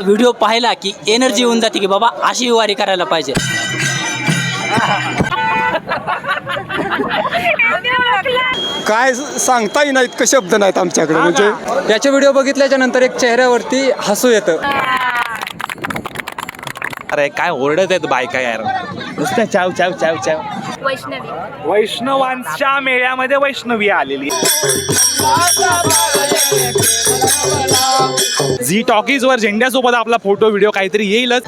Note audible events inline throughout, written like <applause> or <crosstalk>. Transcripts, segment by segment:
Video पाहिला की energy येऊन जाते की बाबा अशी वारी करायला पाहिजे. काय सांगता येईना इतकं शब्द नाहीत आमच्याकडे म्हणजे याचे व्हिडिओ बघितल्याच्या नंतर एक चेहऱ्यावरती हसू येतं. अरे काय ओरडत आहेत बायका यार. नुसतं चाव चाव चाव चाव. वैष्णवी. वैष्णवांच्या मेळ्यामध्ये वैष्णवी आलेली झी टॉकीजवर झेंड्यासोबत आपला फोटो व्हिडिओ काहीतरी येईलच.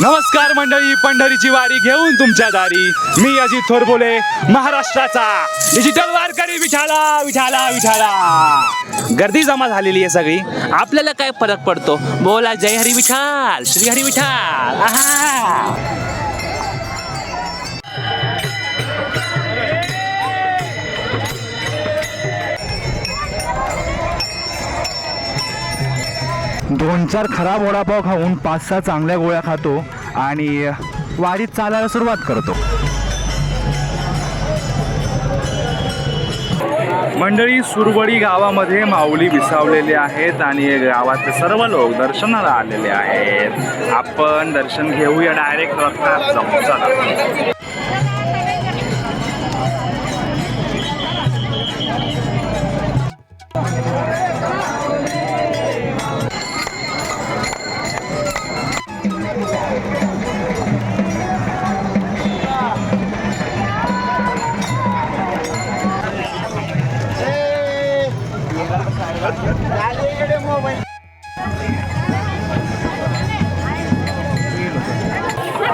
नमस्कार मंडळी पंढरीची वारी घेऊन तुमच्या दारी. मी अजित थोरबोले महाराष्ट्राचा डिजिटल वारकरी विठाला विठाला विठाला गर्दी जमा झालेली आहे सगळी. आपल्याला काय फरक पडतो? बोला जय हरी विठाल श्री हरी विठाल आहा. दोन चार खराब वडापाव खाऊन पाच सहा चांगल्या गोळ्या खातो आणि वारीत चालायला सुरुवात करतो. मंडळी सुरवडी गावामध्ये माऊली विसावलेले आहेत आणि गावातले सर्व लोक दर्शनाला आलेले आहेत. आपण दर्शन घेऊया डायरेक्ट रथात जाऊ चला.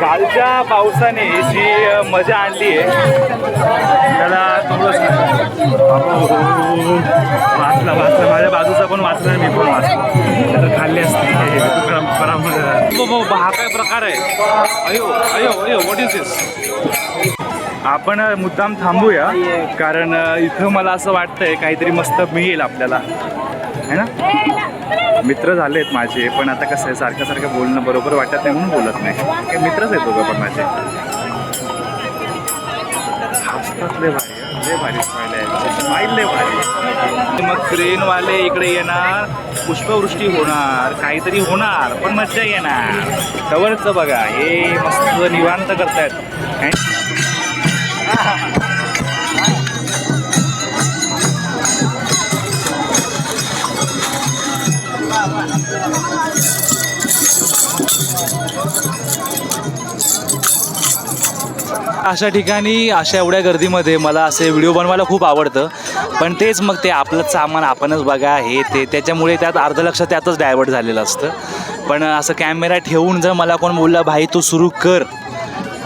कालच्या पावसाने जी मजा आणली आहे त्याला थोडंसं वाचला वाचला. माझ्या बाजूचा पण वाचला मी पण वाचला तर खाल्ले असते. परंपरा हो, हो, हो, हा काय प्रकार आहे? अयो अयो अयो वॉट इज दिस आपण मुद्दाम थांबूया कारण इथं मला असं वाटतंय काहीतरी मस्त मिळेल आपल्याला. है ना? मित्र झाले आहेत माझे पण आता कसं आहे सारखं सारखं बोलणं बरोबर वाटत नाही म्हणून बोलत नाही. हे मित्रच आहेत दोघं पण माझे. हसतात लय भारी लय भारी स्माईल आहे. स्माईल लय भारी मग ट्रेनवाले इकडे येणार पुष्पवृष्टी होणार काहीतरी होणार पण मज्जा येणार. जवळचं बघा हे मस्त निवांत करतायत. अशा ठिकाणी अशा एवढ्या गर्दीमध्ये मला असे व्हिडिओ बनवायला खूप आवडतं. पण तेच मग ते आपलं सामान आपणच बघा हे ते. त्याच्यामुळे त्यात अर्ध लक्ष त्यातच डायवर्ट झालेलं असतं. पण असं कॅमेरा ठेवून जर मला कोण बोलला भाई तू सुरू कर.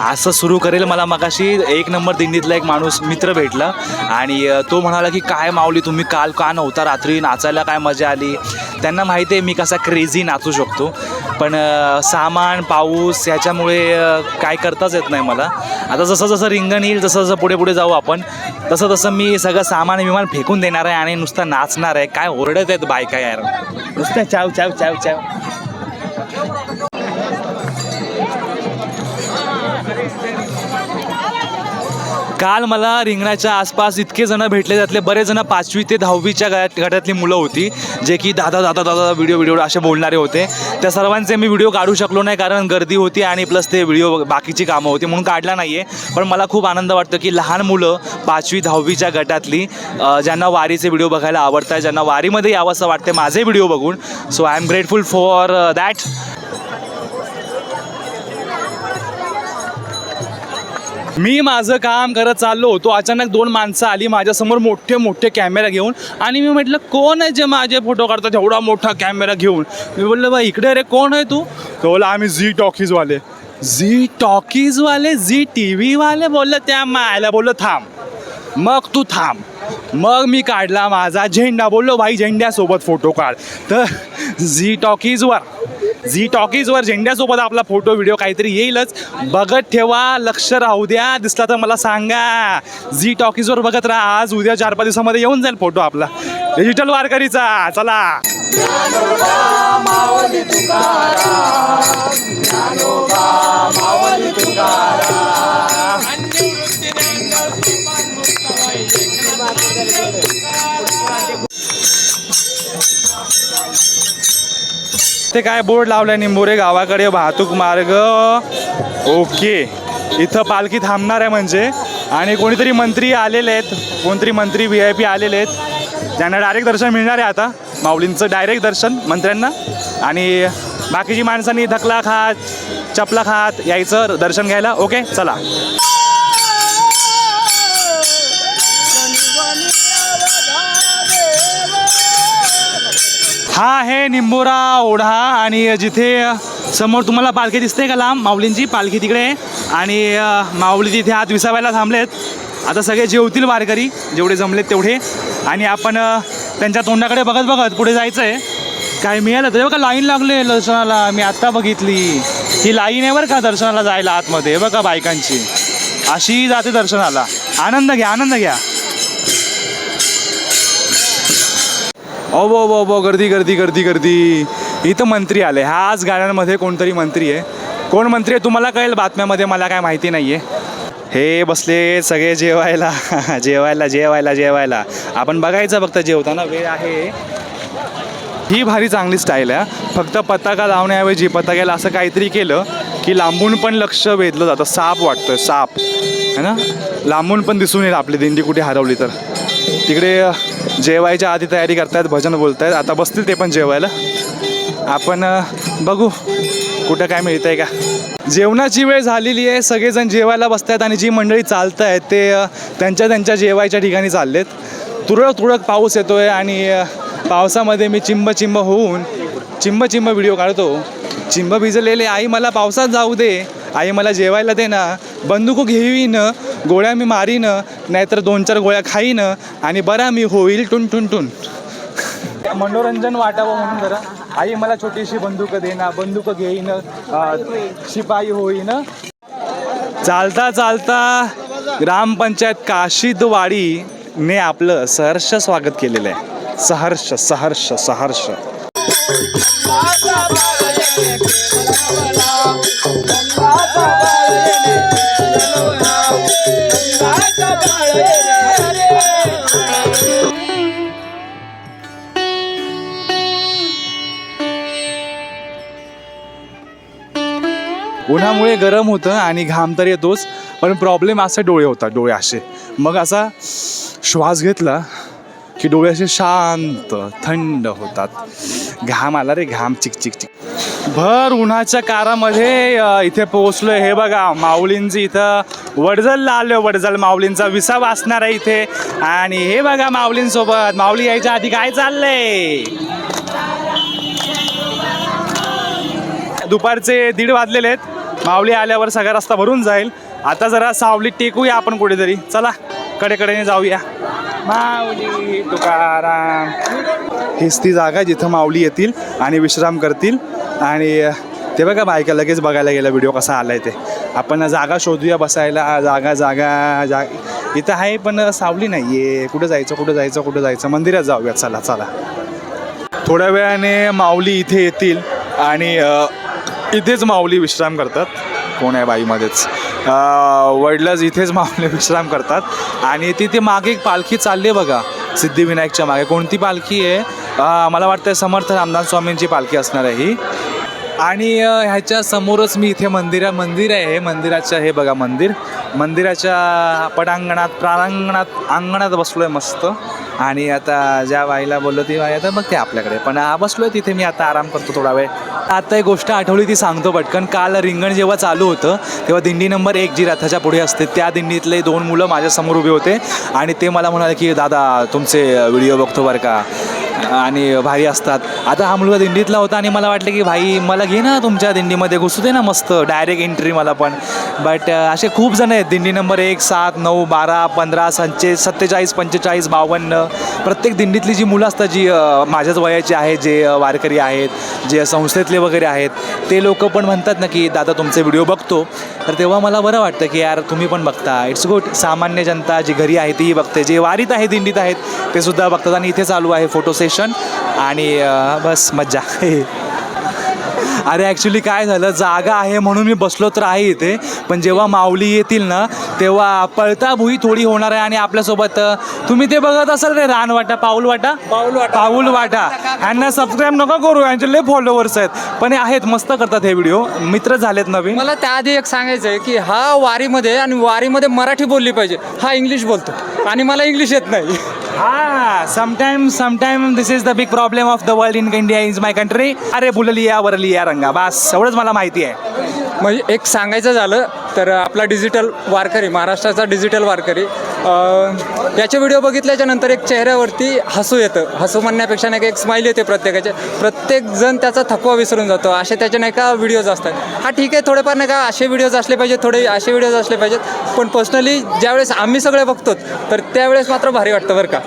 असं सुरू करेल. मला मगाशी एक नंबर दिंडीतला एक माणूस मित्र भेटला आणि तो म्हणाला की काय माऊली तुम्ही काल का नव्हता रात्री? नाचायला काय मजा आली? त्यांना माहिती आहे मी कसा क्रेझी नाचू शकतो. पण सामान पाऊस ह्याच्यामुळे काय करताच येत नाही मला. आता जसं जसं रिंगण येईल जसं जसं पुढे पुढे जाऊ आपण. तसं तसं मी सगळं सामान विमान फेकून देणार आहे आणि नुसतं नाचणार आहे. काय ओरडत आहेत बायका यार. नुसतं चाव चाव चाव चाव. काल मला रिंगणाच्या आसपास इतके जण भेटले त्यातले बरेच जण पाचवी ते दहावीच्या गटातली मुलं होती जे की दादा दादा दादा व्हिडिओ व्हिडिओ असे बोलणारे होते. त्या सर्वांचे मी व्हिडिओ काढू शकलो नाही कारण गर्दी होती आणि प्लस ते व्हिडिओ बाकीची कामं होती म्हणून काढला नाही आहे पण मला खूप आनंद वाटतो की लहान मुलं पाचवी दहावीच्या गटातली ज्यांना वारीचे व्हिडिओ बघायला आवडतात ज्यांना वारीमध्ये यावं असं वाटते माझे व्हिडिओ बघून. So I am grateful for that मी माझं काम करत चाललो होतो. अचानक दोन माणसं आली माझ्यासमोर मोठे मोठे कॅमेरा घेऊन. आणि मी म्हटलं कोण आहे जे माझे फोटो काढतात एवढा मोठा कॅमेरा घेऊन? मी बोललो बा इकडे रे कोण आहे तू? तो बोला आम्ही झी टॉकीजवाले झी टॉकीजवाले झी टी व्हीवाले बोललं त्या मायला बोललं थांब. मग तू थांब. मग मी काढला माझा झेंडा. बोललो भाई झेंड्यासोबत फोटो काढ. तर झी टॉकीजवर झी टॉकीजवर झेंड्यासोबत आपला फोटो व्हिडिओ काहीतरी येईलच. बघत ठेवा लक्ष राहू द्या. दिसला तर मला सांगा. झी टॉकीजवर बघत राहा. आज उद्या चार पाच दिवसामध्ये येऊन जाईल फोटो आपला. डिजिटल वारकरीचा चला. ते काय बोर्ड लावलाय निंबोरे गावाकडे? वाहतूक मार्ग. ओके. इथं पालखी थांबणार आहे म्हणजे. आणि कोणीतरी मंत्री आलेले आहेत. कोणतरी मंत्री व्ही आय पी आलेले आहेत. त्यांना डायरेक्ट दर्शन मिळणार आहे आता. माऊलींचं डायरेक्ट दर्शन मंत्र्यांना. आणि बाकीची माणसांनी धकला खात चपला खात यायचं दर्शन घ्यायला. ओके चला. हा आहे निंबोरा ओढा आणि जिथे समोर तुम्हाला पालखी दिसते का लांब? माऊलींची पालखी तिकडे. आणि माऊली तिथे आत विसावायला थांबलेत. आता सगळे जेवतील वारकरी जेवढे जमलेत तेवढे. आणि आपण त्यांच्या तोंडाकडे बघत बघत पुढे जायचं आहे काय मिळालं तर बघा लाईन लागले दर्शनाला. मी आत्ता बघितली. ही लाईन आहे बरं का दर्शनाला जायला आतमध्ये. बघा बायकांची. अशी जाते दर्शनाला. आनंद घ्या आनंद घ्या. ओ बो बो बो गर्दी गर्दी गर्दी गर्दी. इथं मंत्री आले. ह्या आज गाड्यांमध्ये कोणतरी मंत्री आहे. कोण मंत्री आहे तुम्हाला कळेल बातम्यामध्ये मला काय माहिती नाही आहे हे बसले सगळे जेवायला. <laughs> जेवायला जेवायला जेवायला. आपण बघायचं फक्त जेवताना वेळ आहे. ही भारी चांगली स्टाईल आहे. फक्त पताका लावण्याऐवजी पताक्याला असं काहीतरी केलं की लांबून पण लक्ष वेधलं जातं. साप वाटतोय साप. है ना? लांबून पण दिसून येईल आपली दिंडी कुठे हरवली तर. तिकडे जेवायच्या आधी तयारी करतायत भजन बोलतायत. आता बसतील ते पण जेवायला. आपण बघू कुठं काय मिळतं आहे का. जेवणाची वेळ झालेली आहे. सगळेजण जेवायला बसतायत आणि जी मंडळी चालत आहेत ते त्यांच्या त्यांच्या जेवायच्या ठिकाणी चाललेत. तुरळक तुरळक पाऊस येतो आहे आणि पावसामध्ये मी चिंब चिंब होऊन चिंब चिंब व्हिडिओ काढतो. चिंब भिजलेले. आई मला पावसात जाऊ दे. आई मला जेवायला दे ना. बंदूक घेईन. गोळ्या मी मारीन नाहीतर दोन चार गोळ्या खाईन आणि बरा मी होईल टुन टुन टुन. मनोरंजन वाटावं म्हणून जरा. आई मला छोटीशी बंदूक दे ना बंदूक घेईन शिपाई होईन. चालता चालता ग्रामपंचायत काशीदवाडीने आपलं सहर्ष स्वागत केलेलं आहे. सहर्ष सहर्ष सहर्ष. उन्हामुळे गरम होतं आणि घाम तर येतोच पण प्रॉब्लेम असे डोळे होतात डोळे असे. मग असा श्वास घेतला की डोळे असे शांत थंड होतात. घाम आला रे घाम चिक चिक चिक. भर उन्हाच्या कारामध्ये इथे पोहोचलोय. हे बघा माऊलींची इथं वडजलला आलो वडजल माऊलींचा विसा वाचणार आहे इथे. आणि हे बघा माऊलींसोबत. माऊली यायच्या आधी काय चाललंय? दुपारचे दीड वाजलेले आहेत. माऊली आल्यावर सगळा रस्ता भरून जाईल. आता जरा सावली टेकूया आपण कुठेतरी. चला कडेकडेने जाऊया. माऊली तुकाराम. हीच ती जागा जिथं माऊली येतील आणि विश्राम करतील. आणि ते बघा बायका लगेच बघायला गेला व्हिडिओ कसा आला आहे ते. आपण जागा शोधूया बसायला. जागा जागा जा इथं आहे पण सावली नाही आहे कुठं जायचं कुठं जायचं कुठं जायचं? मंदिरात जाऊया चला चला. थोड्या वेळाने माऊली इथे येतील आणि इथेच माऊली विश्राम करतात. कोण आहे बाईमध्येच? वडलंच वडलाच इथेच माऊली विश्राम करतात. आणि तिथे मागे एक पालखी चालली आहे बघा सिद्धिविनायकच्या मागे. कोणती पालखी आहे? मला वाटतं समर्थ रामदास स्वामींची पालखी असणार आहे ही. आणि ह्याच्या समोरच मी इथे मंदिरा मंदिर आहे हे मंदिराच्या हे बघा मंदिर. मंदिराच्या पटांगणात प्रारांगणात अंगणात बसलो आहे मस्त. आणि आता ज्या बाईला बोललो ती बाई आता मग ते आपल्याकडे. पण बसलो बसलोय तिथे मी आता आराम करतो थोडा वेळ. आता एक गोष्ट आठवली ती सांगतो पटकन. काल रिंगण जेव्हा चालू होतं तेव्हा दिंडी नंबर एक जी रथाच्या पुढे असते त्या दिंडीतले दोन मुलं माझ्यासमोर उभे होते. आणि ते मला म्हणाले की दादा तुमचे व्हिडिओ बघतो बरं का. आणि भारी असतात. आता हा मुलगा दिंडीतला होता आणि मला वाटलं की भाई मला घे ना तुमच्या दिंडीमध्ये घुसू दे ना मस्त डायरेक्ट एंट्री मला पण. बट असे खूप जण आहेत दिंडी नंबर एक सात नऊ बारा पंधरा संचे सत्तेचाळीस पंचेचाळीस बावन्न. प्रत्येक दिंडीतली जी मुलं असतात जी माझ्याच वयाची आहेत जे वारकरी आहेत जे संस्थेतले वगैरे आहेत ते लोक पण म्हणतात ना की दादा तुमचे व्हिडिओ बघतो. तर तेव्हा मला बरं वाटतं की यार तुम्ही पण बघता. इट्स गुड सामान्य जनता जी घरी आहे तीही बघते. जे वारीत आहे दिंडीत आहेत ते सुद्धा बघतात आणि इथे चालू आहे फोटो सेशन आणि बस मज्जा. अरे ॲक्च्युली काय झालं? जागा आहे म्हणून मी बसलो तर आहे इथे पण जेव्हा माऊली येतील ना तेव्हा पळता भुई थोडी होणार आहे आणि आपल्यासोबत तुम्ही ते बघत असाल रे रानवाटा पाऊल वाटा पाऊल वाटा पाऊल वाटा ह्यांना सबस्क्राईब नका करू यांचे लय फॉलोवर्स आहेत. पण आहेत मस्त करतात हे व्हिडिओ मित्र झालेत नवीन. मला त्याआधी एक सांगायचं आहे की हा वारीमध्ये आणि वारीमध्ये मराठी बोलली पाहिजे. हा इंग्लिश बोलतो. आणि मला इंग्लिश येत नाही. हा sometime sometime this is the big problem of the world in India is my country अरे बुललिया वरलिया रंगा बस एवढंच मला माहिती आहे. म्हणजे एक सांगायचं झालं तर आपला डिजिटल वारकरी महाराष्ट्राचा डिजिटल वारकरी याचे व्हिडिओ बघितल्याच्या नंतर एक चेहऱ्यावरती हसू येतं. हसू म्हणण्यापेक्षा नाही का एक स्माईल येते प्रत्येकाचे. प्रत्येक जण त्याचा थकवा विसरून जातो. असे त्याचे नाही का व्हिडिओज असतात. हा ठीक आहे थोडेफार नाही का असे व्हिडिओज असले पाहिजे थोडे असे व्हिडिओज असले पाहिजेत. पण पर्सनली ज्यावेळेस आम्ही सगळे बघतो तर त्यावेळेस मात्र भारी वाटतं बरं का.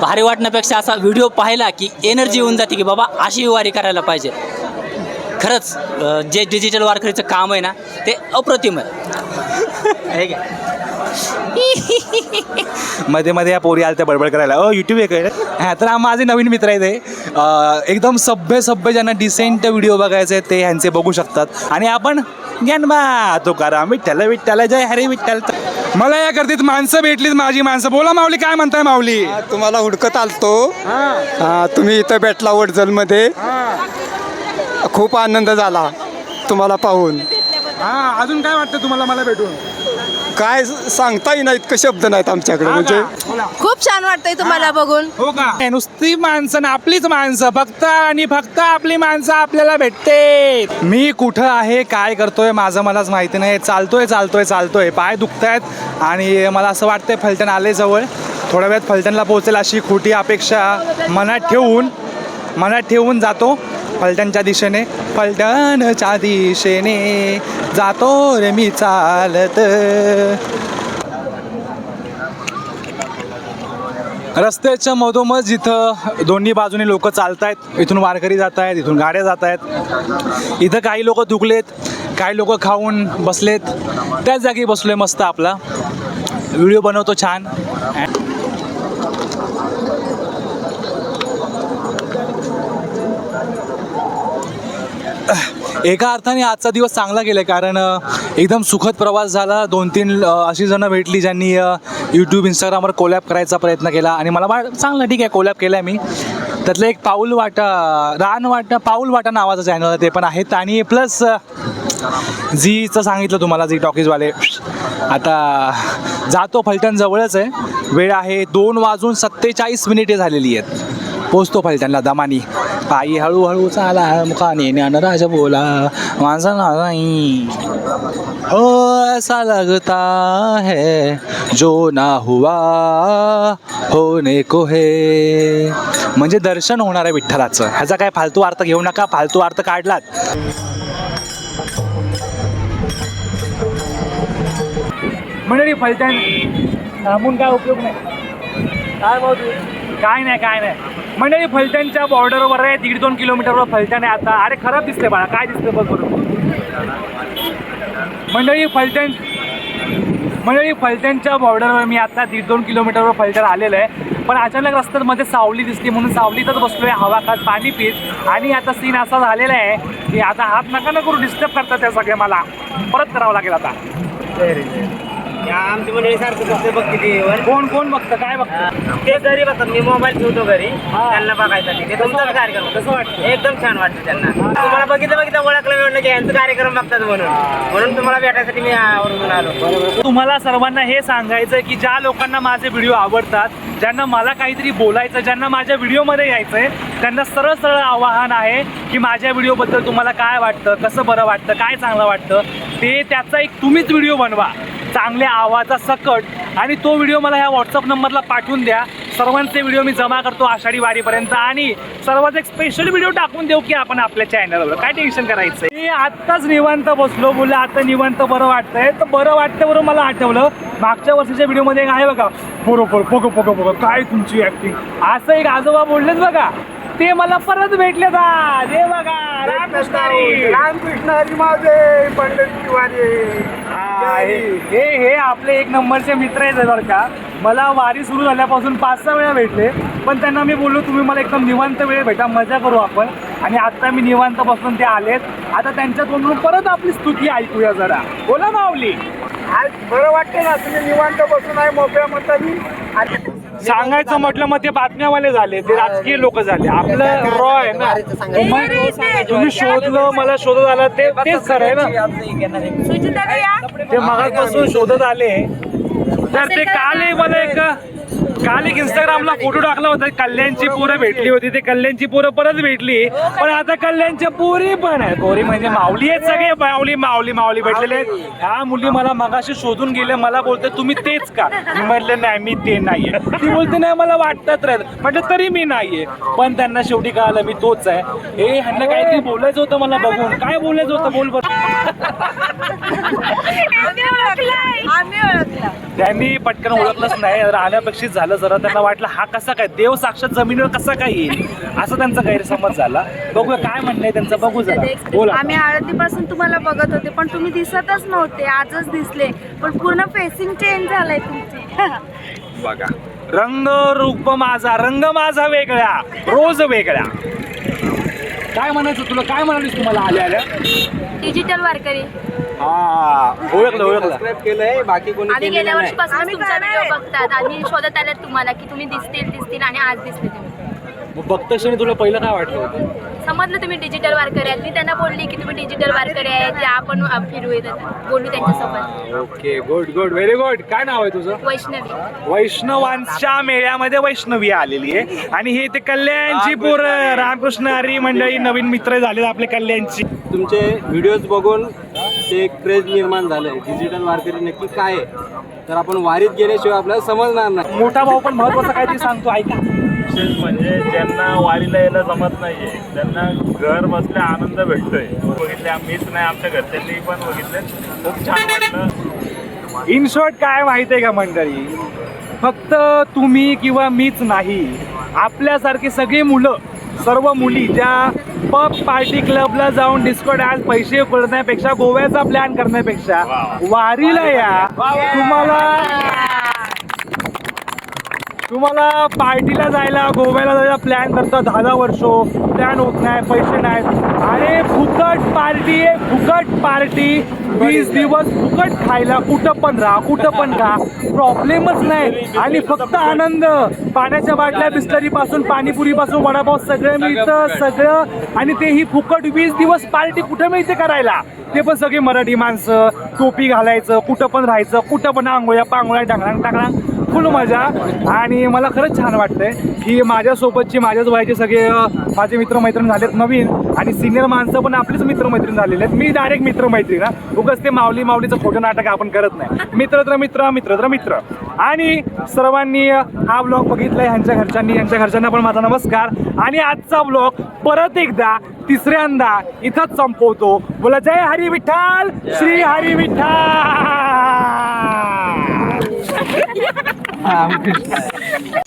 भारी वाटण्यापेक्षा असा व्हिडिओ पाहिला की एनर्जी येऊन जाते की बाबा अशी वारी करायला पाहिजे. खरंच जे डिजिटल वारकरीचं काम आहे ना ते अप्रतिम आहे. हे <laughs> मध्ये मध्ये या पोरी आल्या त्या बडबड करायला. अ यूट्यूब आहे. काय हा तर हा माझे नवीन मित्र आहेत हे. अ, एकदम सभ्य सभ्य ज्यांना डिसेंट व्हिडिओ बघायचे आहेत ते ह्यांचे बघू शकतात. आणि आपण ज्ञानबा तो करा विठ्ठल विठ्ठल जय हरी विठ्ठल. मला या गर्दीत माणसं भेटलीत माझी माणसं. बोला माऊली काय म्हणताय माऊली? तुम्हाला हुडकत आलतो. हा. तुम्ही इथं भेटला वडजलमध्ये खूप आनंद झाला तुम्हाला पाहून. हा अजून काय वाटतं तुम्हाला मला भेटून? काय सांगता येईना इतकं शब्द नाहीत आमच्याकडे. म्हणजे खूप छान वाटतंय तुम्हाला बघून. हो का? नुसती माणसं ना आपलीच माणसं फक्त आणि फक्त आपली माणसं आपल्याला भेटते मी कुठं आहे काय करतोय माझं मलाच माहिती नाही. चालतोय चालतोय चालतोय. पाय दुखतायत आणि मला असं वाटतंय फलटण आले जवळ. थोड्या वेळात फलटणला पोहोचेल अशी खोटी अपेक्षा मनात ठेवून मनात ठेवून जातो फलटणच्या दिशेने. फलटणच्या दिशेने. जातो रे मी चालत. रस्त्याच्या मधोमध इथं दोन्ही बाजूने लोक चालत आहेत इथून वारकरी जात आहेत इथून गाड्या जात आहेत इथं काही लोक दुखलेत काही लोक खाऊन बसलेत. त्याच जागी बसलोय मस्त आपला. व्हिडिओ बनवतो छान. एका अर्थाने आजचा दिवस चांगला गेला कारण एकदम सुखद प्रवास झाला. दोन तीन अशी जणं भेटली ज्यांनी यूट्यूब इंस्टाग्रामवर कोलॅप करायचा प्रयत्न केला. आणि मला वाट चांगलं ठीक आहे कोलॅप केला आहे मी. त्यातलं एक पाऊल वाटा रान वाटा पाऊल वाटा नावाचं चॅनल आहे ते पण आहेत आणि प्लस झीचं सांगितलं तुम्हाला झी टॉकीजवाले आता जातो फलटण जवळच आहे. वेळ आहे दोन वाजून सत्तेचाळीस मिनिटे झालेली आहेत. पोचतो फलटणला दमानी. पायी हळूहळू चाला मुखाने ज्ञानराज बोला. माझा नाही. हो ऐसा लगता है जो ना हुआ होने को है. म्हणजे दर्शन होणार आहे विठ्ठलाचं. ह्याचा काय फालतू अर्थ घेऊ नका फालतू अर्थ काढलात. मंडळी फलटण थांबून काय उपयोग नाही. काय भाऊ काय नाही काय नाही. मंडळी फलटणच्या बॉर्डरवर आहे. दीड दोन किलोमीटरवर फलटण आहे आता. अरे खराब दिसते बाळा. काय दिसते बघ बरोबर मंडळी फलटण मंडळी फलटणच्या बॉर्डरवर मी आता दीड दोन किलोमीटरवर फलटण आलेलं आहे. पण अचानक रस्त्यामध्ये सावली दिसली म्हणून सावलीतच बसलोय. हवा खात पाणी पीत. आणि आता सीन असा झालेला आहे की आता हात नका ना करू. डिस्टर्ब करतात त्या सगळ्या मला. परत करावं लागेल आता. आमची मंडळी सारखं बघते बघते टीव्हीवर कोण कोण बघतं? काय बघतं? ते घरी बघतात मी मोबाईल ठेवतो घरी. त्यांना बघायसाठी ते तुमचाच कार्यक्रम कसं वाटतं? एकदम छान वाटतं त्यांना. तुम्हाला बघितलं बघितलं ओळखलं म्हणलं की यांचं कार्यक्रम बघतात म्हणून. म्हणून तुम्हाला भेटायसाठी मी आवरून आलो. तुम्हाला सर्वांना हे सांगायचं की ज्या लोकांना माझे व्हिडिओ आवडतात ज्यांना मला काहीतरी बोलायचं ज्यांना माझ्या व्हिडिओमध्ये यायचं आहे त्यांना सरळ सरळ आवाहन आहे की माझ्या व्हिडिओबद्दल तुम्हाला काय वाटतं कसं बरं वाटतं काय चांगलं वाटतं ते त्याचा एक तुम्हीच व्हिडिओ बनवा. चांगल्या आवाजा सकट आणि तो व्हिडिओ मला ह्या व्हॉट्सअप नंबरला पाठवून द्या. सर्वांचे व्हिडिओ मी जमा करतो आषाढी वारीपर्यंत आणि सर्वात एक स्पेशल व्हिडिओ टाकून देऊ की आपण आपल्या चॅनलवर काय टेन्शन करायचं मी आत्ताच निवांत बसलो बोलले आता निवांत बरं वाटतंय. तर बरं वाटतं बरोबर मला आठवलं मागच्या वर्षीच्या व्हिडिओमध्ये एक आहे बघा. बरोबर बघ बघ बघ. काय तुमची ऍक्टिंग असं एक आजोबा बोललेच बघा. ते मला परत भेटले का हे बघा रामकृष्ण हरी. रामकृष्ण हरी माझे पंढरी हा, हे हे- हे आपले एक नंबरचे मित्र आहेत बरं का. मला वारी सुरू झाल्यापासून पाच सहा वेळा भेटले. पण त्यांना मी बोललो तुम्ही मला एकदम निवांत वेळ भेटा मजा करू आपण. आणि आता मी निवांत बसून ते आलेत. आता त्यांच्या तोंडून परत आपली स्तुती ऐकूया जरा. बोला माऊली. आज बरं वाटतं ना तुम्ही निवांत बसून आहे मोकळ्या मतानी. सांगायचं म्हटलं मग ते बातम्यावाले झाले ते राजकीय लोक झाले. आपलं रॉ आहे ना. तुम्ही शोधलं मला शोधत आला ते तेच खरं आहे ना. ते मगापासून शोधत आले. तर ते काल मला एक काल एक इंस्टाग्रामला फोटो टाकला होता. कल्याणची पोरं भेटली होती. ते कल्याणची पोरं परत भेटली. पण आता कल्याणच्या पोरी पण आहे पोरी म्हणजे माऊली आहेत सगळे. माऊली माऊली माऊली भेटलेले आहेत. ह्या मुली मला मगाशी शोधून गेले मला बोलते तुम्ही तेच का? मी म्हटलं नाही मी ते नाहीये. ती बोलते नाही मला वाटतात राहत म्हटलं तरी मी नाहीये. पण त्यांना शेवटी कळालं मी तोच आहे. हे ह्यांना काहीतरी बोलायचं होतं मला बघून. काय बोलायचं होतं? बोल बरं. त्यांनी पटकन ओळखलंच नाही. राहण्यापेक्षित झालं जरा त्यांना वाटलं हा कसा काय देव साक्षात जमिनीवर कसा काय येईल? असं त्यांचा गैरसमज झाला. बघूया काय म्हणणं त्यांचं. बघू जरा. बोला. आम्ही आळतीपासून तुम्हाला बघत होते पण तुम्ही दिसतच नव्हते. आजच दिसले. पण पूर्ण फेसिंग चेंज झालंय तुमची. बघा. रंग रूप माझा रंग माझा वेगळा रोज वेगळा. काय म्हणायचं तुला? काय म्हणालीस तुम्हाला आल्या आल्या? डिजिटल वारकरी हा ओळखलं ओळखलं केलंय बाकी कोणी आम्ही गेल्या वर्षीपासून आम्ही तुमचा करणार व्हिडिओ आहे. बघतात आणि शोधत आल्यात तुम्हाला की तुम्ही दिसतील दिसतील आणि आज दिसले तुम्ही. मग बघतक्षणी तुला पहिलं काय वाटलं होतं? समजलं तुम्ही डिजिटल वारकरी आहेत. मी त्यांना बोलली की तुम्ही डिजिटल वारकरी आहेत ते आपण अ, फिरू येतात. बोलू त्यांच्यासोबत. Okay. Good good very good काय नाव आहे तुझं? वैष्णवी. वैष्णवांच्या मेळ्यामध्ये वैष्णवी आलेली आहे. आणि हे ते कल्याणची पोर रामकृष्ण हरी मंडळी नवीन मित्र झाले आपले कल्याणची तुमचे व्हिडिओज बघून ते एक क्रेज निर्माण झालंय. डिजिटल वारकरी नक्की काय आहे? तर आपण वारीत गेल्याशिवाय आपल्याला समजणार नाही. मोठा भाऊ पण महत्वाचं काहीतरी सांगतो ऐका. विशेष म्हणजे ज्यांना वारीला यायला जमत नाहीये त्यांना घर बसल्या आनंद भेटतोय. बघितले मीच नाही आमच्या घरच्यांनी पण बघितले. खूप छान वाटलं. इन शॉर्ट काय माहिती आहे का मंडळी? फक्त तुम्ही किंवा मीच नाही आपल्यासारखी सगळी मुलं सर्व मुली ज्या पब पार्टी क्लबला जाऊन डिस्को डान्स पैसे करण्यापेक्षा गोव्याचा प्लॅन करण्यापेक्षा वारीला या. तुम्हाला तुम्हाला पार्टीला जायला गोव्याला जायला प्लॅन करता दहा दहा वर्ष. प्लॅन होत नाही पैसे नाहीत. अरे फुकट पार्टी आहे फुकट पार्टी वीस दिवस फुकट खायला कुठं पण राहा कुठं पण राहा प्रॉब्लेमच नाही. आणि फक्त आनंद. पाण्याच्या बाटल्या बिस्लरी पासून पाणीपुरी पासून वडापाव सगळं मिळतं सगळं. आणि तेही फुकट वीस दिवस पार्टी कुठं मिळते करायला? ते पण सगळे मराठी माणसं टोपी घालायचं कुठं पण राहायचं कुठं पण आंघोळ्या पांघोळ्या टांगळांग टांगळांग फुल मजा. आणि मला खरंच छान वाटतंय की माझ्यासोबतची माझ्याच वयाचे सगळे माझे माझे मित्रमैत्रीण झालेत नवीन. आणि सिनियर माणसं पण आपलीच मित्रमैत्रीण झालेले आहेत. मी डायरेक्ट मित्रमैत्रीण हा. उगाच ते माऊली माऊलीचं खोटं नाटक आपण करत नाही. मित्र तर मित्र मित्र तर मित्र. आणि सर्वांनी हा ब्लॉग बघितला ह्यांच्या घरच्यांनी. यांच्या घरच्यांना पण माझा नमस्कार. आणि आजचा ब्लॉग परत एकदा तिसऱ्यांदा इथंच संपवतो. बोला जय हरी विठ्ठल. श्री हरी विठ्ठल. <laughs>